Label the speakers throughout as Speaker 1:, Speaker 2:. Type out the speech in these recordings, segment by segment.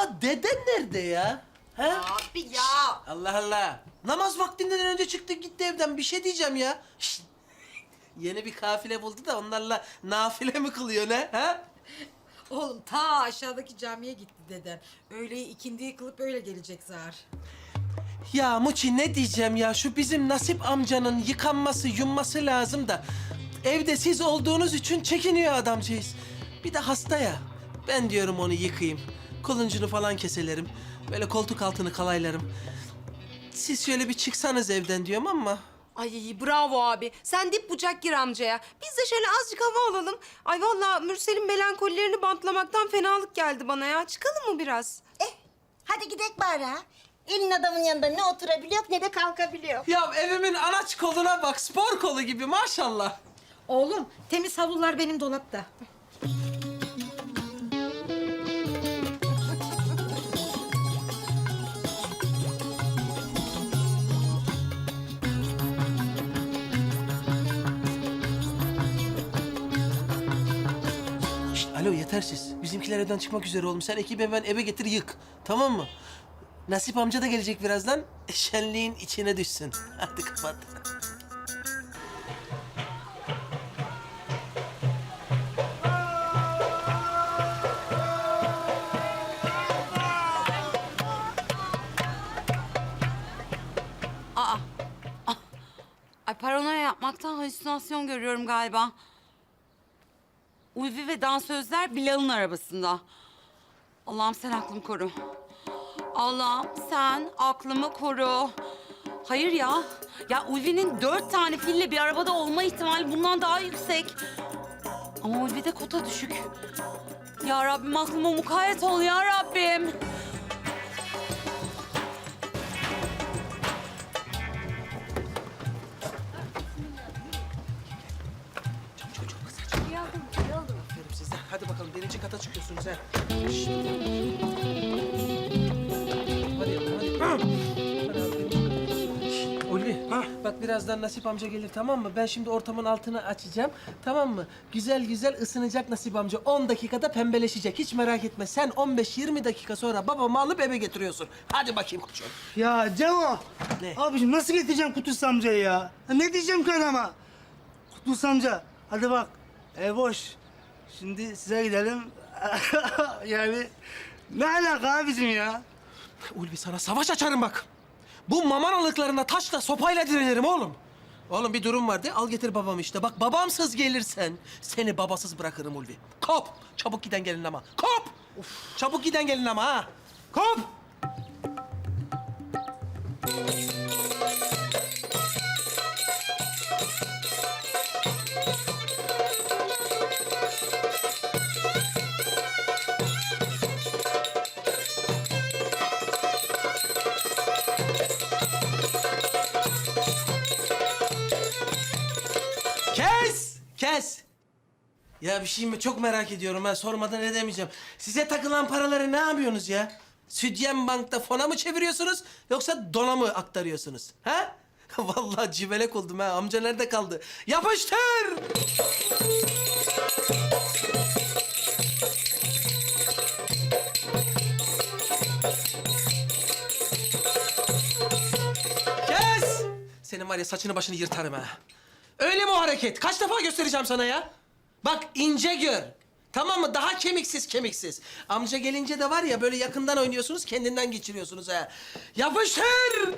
Speaker 1: Ya deden nerede ya? He?
Speaker 2: Abi ya.
Speaker 1: Allah Allah. Namaz vaktinden önce çıktı gitti evden. Bir şey diyeceğim ya. Şşt! Yeni bir kafile buldu da onlarla nafile mi kılıyor ne? Ha?
Speaker 2: Oğlum ta aşağıdaki camiye gitti deden. Öğleyi ikindiyi kılıp öyle gelecek zar.
Speaker 1: Ya Muçi ne diyeceğim ya? Şu bizim Nasip amcanın yıkanması, yumması lazım da. Evde siz olduğunuz için çekiniyor adamcağız. Bir de hasta ya. Ben diyorum onu yıkayayım. Kılıncını falan keselerim. Böyle koltuk altını kalaylarım. Siz şöyle bir çıksanız evden diyorum ama...
Speaker 3: Ay bravo abi. Sen dip bucak gir amcaya. Biz de şöyle azıcık hava alalım. Ay vallahi Mürsel'in melankolilerini bantlamaktan fenalık geldi bana ya. Çıkalım mı biraz?
Speaker 4: Eh, hadi gidelim bari ha. Elin adamın yanında ne oturabiliyor ne de kalkabiliyor.
Speaker 1: Ya evimin anaç koluna bak, spor kolu gibi maşallah.
Speaker 2: Oğlum temiz havlular benim dolapta.
Speaker 1: Alo yetersiz. Bizimkiler evden çıkmak üzere oğlum. Sen ekibi hemen eve getir yık. Tamam mı? Nasip amca da gelecek birazdan. Şenliğin içine düşsün. Hadi kapat.
Speaker 3: Aa. Ah. Ay paranoya yapmaktan halüsinasyon görüyorum galiba. Ulvi ve dansözler Bilal'ın arabasında. Allah'ım sen aklımı koru. Allah'ım sen aklımı koru. Hayır ya. Ya Ulvi'nin dört tane fille bir arabada olma ihtimali bundan daha yüksek. Ama Ulvi'de kota düşük. Ya Rabbim aklıma mukayyet ol ya Rabbim.
Speaker 1: Kata çıkıyorsunuz ha. Şşt. Hadi yavrum hadi. Hadi abi, birinci kata. Şşt, Ulvi, bak birazdan Nasip amca gelir tamam mı? Ben şimdi ortamın altını açacağım tamam mı? Güzel güzel ısınacak Nasip amca. 10 dakikada pembeleşecek. Hiç merak etme. Sen 15-20 dakika sonra babamı alıp eve getiriyorsun. Hadi bakayım koçum.
Speaker 5: Ya Cevo.
Speaker 1: Ne?
Speaker 5: Abiciğim nasıl getireceğim Kudüs amcayı ya? ya? Ne diyeceğim ki adama? Kudüs amca hadi bak ev boş. Şimdi size gidelim. yani ne alaka abicim ya?
Speaker 1: Ulvi sana savaş açarım bak. Bu mamanalıklarına taşla sopayla direnirim oğlum. Oğlum bir durum vardı. Al getir babamı işte. Bak babamsız gelirsen seni babasız bırakırım Ulvi. Kop. Çabuk giden gelin ama. Kop. Çabuk giden gelin ama ha. Kop. Kes. Ya bir şey mi çok merak ediyorum ha. Sormadan edemeyeceğim. Size takılan paraları ne yapıyorsunuz ya? Südyen Bank'ta fona mı çeviriyorsunuz yoksa dona mı aktarıyorsunuz? Ha? Vallahi civelek oldum ha. Amca nerede kaldı? Yapıştır! Kes! Senin var ya saçını başını yırtarım ha. Öyle mi o hareket? Kaç defa göstereceğim sana ya? Bak ince gör. Tamam mı? Daha kemiksiz kemiksiz. Amca gelince de var ya böyle yakından oynuyorsunuz, kendinden geçiriyorsunuz ha. Yapıştır!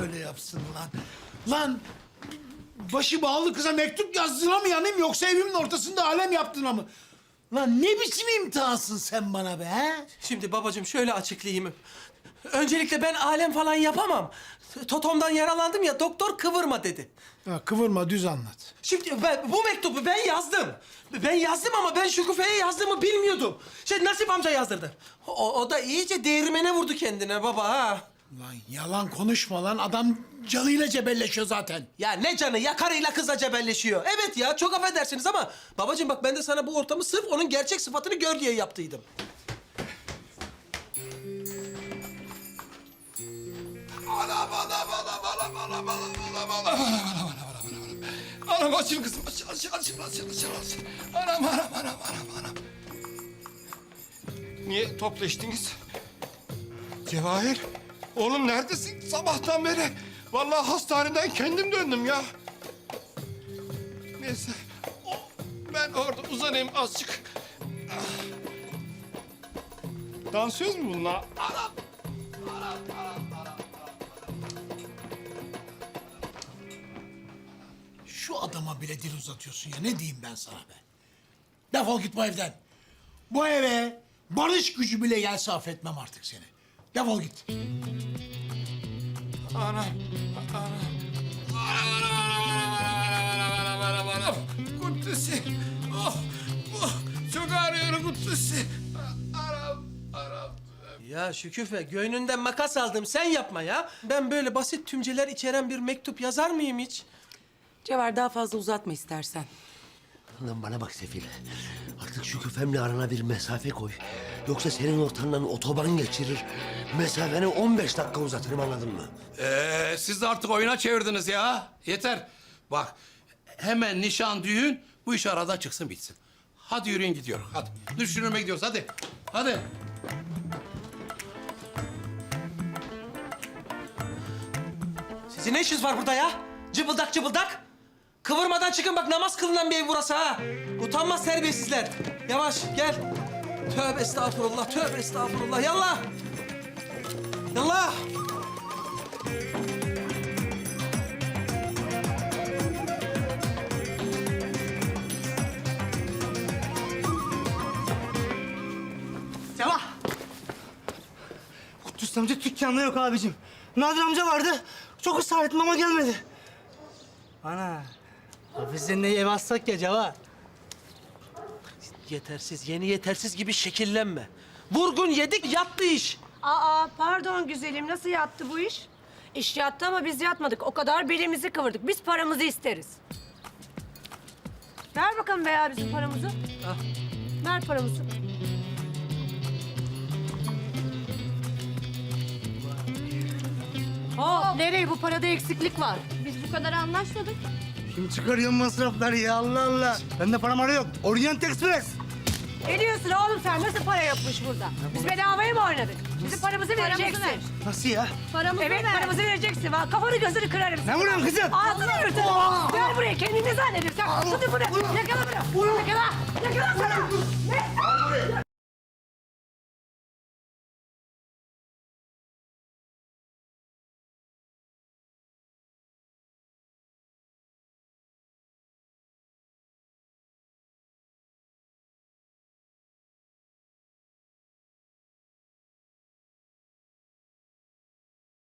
Speaker 6: Söyle yapsın lan. Lan başı bağlı kıza mektup yazdığına mı yanayım yoksa evimin ortasında alem yaptığına mı? Lan ne biçim imtihansın sen bana be he?
Speaker 1: Şimdi babacığım şöyle açıklayayım. Öncelikle ben alem falan yapamam. Totomdan yaralandım ya doktor kıvırma dedi.
Speaker 6: Ya kıvırma düz anlat.
Speaker 1: Şimdi ben, bu mektubu ben yazdım. Ben yazdım ama ben Şükufe'ye yazdığımı bilmiyordum. Şey Nasip amca yazdırdı. O, o da iyice değirmene vurdu kendine baba ha.
Speaker 6: Lan yalan konuşma lan. Adam canıyla cebelleşiyor zaten.
Speaker 1: Ya ne canı ya karıyla kızla cebelleşiyor. Evet ya çok affedersiniz ama babacığım bak ben de sana bu ortamı sırf onun gerçek sıfatını gör diye yaptıydım.
Speaker 7: Anam anam anam anam anam anam anam anam anam anam anam anam açıl kızım açıl açıl açıl açıl açıl açıl. Anam anam anam anam anam. Niye toplaştınız? Cevahir, oğlum neredesin sabahtan beri? Vallahi hastaneden kendim döndüm ya. Neyse, o- ben orada uzanayım azıcık. Ah. Dansöz mü bunlar?
Speaker 6: Şu adama bile dil uzatıyorsun ya. Ne diyeyim ben sana be? Defol git bu evden. Bu eve barış gücü bile gelse affetmem artık seni. Defol git.
Speaker 7: Anam, anam. Kutlusi. Oh, oh, çok ağrıyor Kutlusi. Anam, anam.
Speaker 1: Ya Şüküfe göğnünden makas aldım sen yapma ya. Ben böyle basit tümceler içeren bir mektup yazar mıyım hiç?
Speaker 8: Cevher daha fazla uzatma istersen.
Speaker 9: Lan bana bak Sefil. Artık şu küfemle arana bir mesafe koy. Yoksa senin ortandan otoban geçirir. Mesafeni 15 dakika uzatırım anladın mı?
Speaker 10: Ee, siz de artık oyuna çevirdiniz ya. Yeter. Bak hemen nişan düğün bu iş arada çıksın bitsin. Hadi yürüyün gidiyor. Hadi. Düşünürme gidiyoruz hadi. Hadi.
Speaker 1: Sizin ne işiniz var burada ya? Cıbıldak cıbıldak. Kıvırmadan çıkın bak namaz kılınan bir ev burası ha. Utanmaz terbiyesizler. Yavaş gel. Tövbe estağfurullah, tövbe estağfurullah. Yallah. Yallah.
Speaker 5: Cevah! Kudüs amca dükkanda yok abicim. Nadir amca vardı. Çok ısrar ettim ama gelmedi. Ana. Abi seninle ev atsak ya Cevah.
Speaker 1: Yetersiz, yeni yetersiz gibi şekillenme. Vurgun yedik, yattı iş.
Speaker 11: Aa pardon güzelim nasıl yattı bu iş? İş yattı ama biz yatmadık. O kadar belimizi kıvırdık. Biz paramızı isteriz. Ver bakalım be ya bizim paramızı. Ver paramızı. Hop nereye bu parada eksiklik var. Biz bu kadar anlaşmadık.
Speaker 5: Kim çıkarıyor masrafları ya Allah Allah. Bende para mara yok. Orient Express.
Speaker 11: Ne diyorsun oğlum sen? Nasıl para yapmış burada? Biz bedavaya mı oynadık? Bizim paramızı vereceksin.
Speaker 5: Nasıl ya?
Speaker 11: Paramızı evet, paramızı vereceksin. Bak, kafanı gözünü kırarım.
Speaker 5: Ne vuruyorsun kızım?
Speaker 11: Ağzını yırtırım. Gel buraya kendini zannediyorsun. Tut bunu. Yakala bunu. Yakala. Yakala sana. Ne?